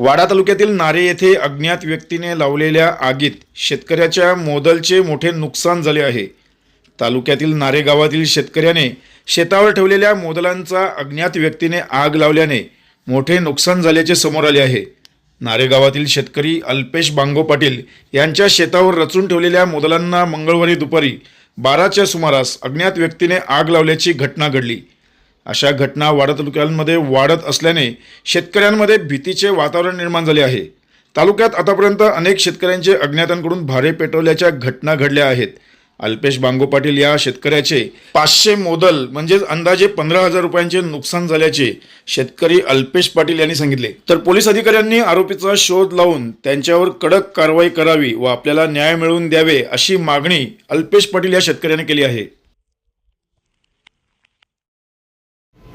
वाडा तालुक्यातील नारे येथे अज्ञात व्यक्तीने लावलेल्या आगीत शेतकऱ्याच्या मोदलचे मोठे नुकसान झाले आहे. तालुक्यातील नारे गावातील शेतकऱ्याने शेतावर ठेवलेल्या मोदलांचा अज्ञात व्यक्तीने आग लावल्याने मोठे नुकसान झाल्याचे समोर आले आहे. नारे गावातील शेतकरी अल्पेश बांगो पाटील यांच्या शेतावर रचून ठेवलेल्या मोदलांना मंगळवारी दुपारी बाराच्या सुमारास अज्ञात व्यक्तीने आग लावल्याची घटना घडली. अशा घटना वाडा तालुक्यांमध्ये वाढत असल्याने शेतकऱ्यांमध्ये भीतीचे वातावरण निर्माण झाले आहे. तालुक्यात आतापर्यंत अनेक शेतकऱ्यांचे अज्ञातांकडून भारे पेटवल्याच्या घटना घडल्या आहेत. अल्पेश बांगो पाटील या शेतकऱ्याचे पाचशे मोदल म्हणजेच अंदाजे पंधरा हजार रुपयांचे नुकसान झाल्याचे शेतकरी अल्पेश पाटील यांनी सांगितले. तर पोलीस अधिकाऱ्यांनी आरोपीचा शोध लावून त्यांच्यावर कडक कारवाई करावी व आपल्याला न्याय मिळवून द्यावे अशी मागणी अल्पेश पाटील या शेतकऱ्याने केली आहे.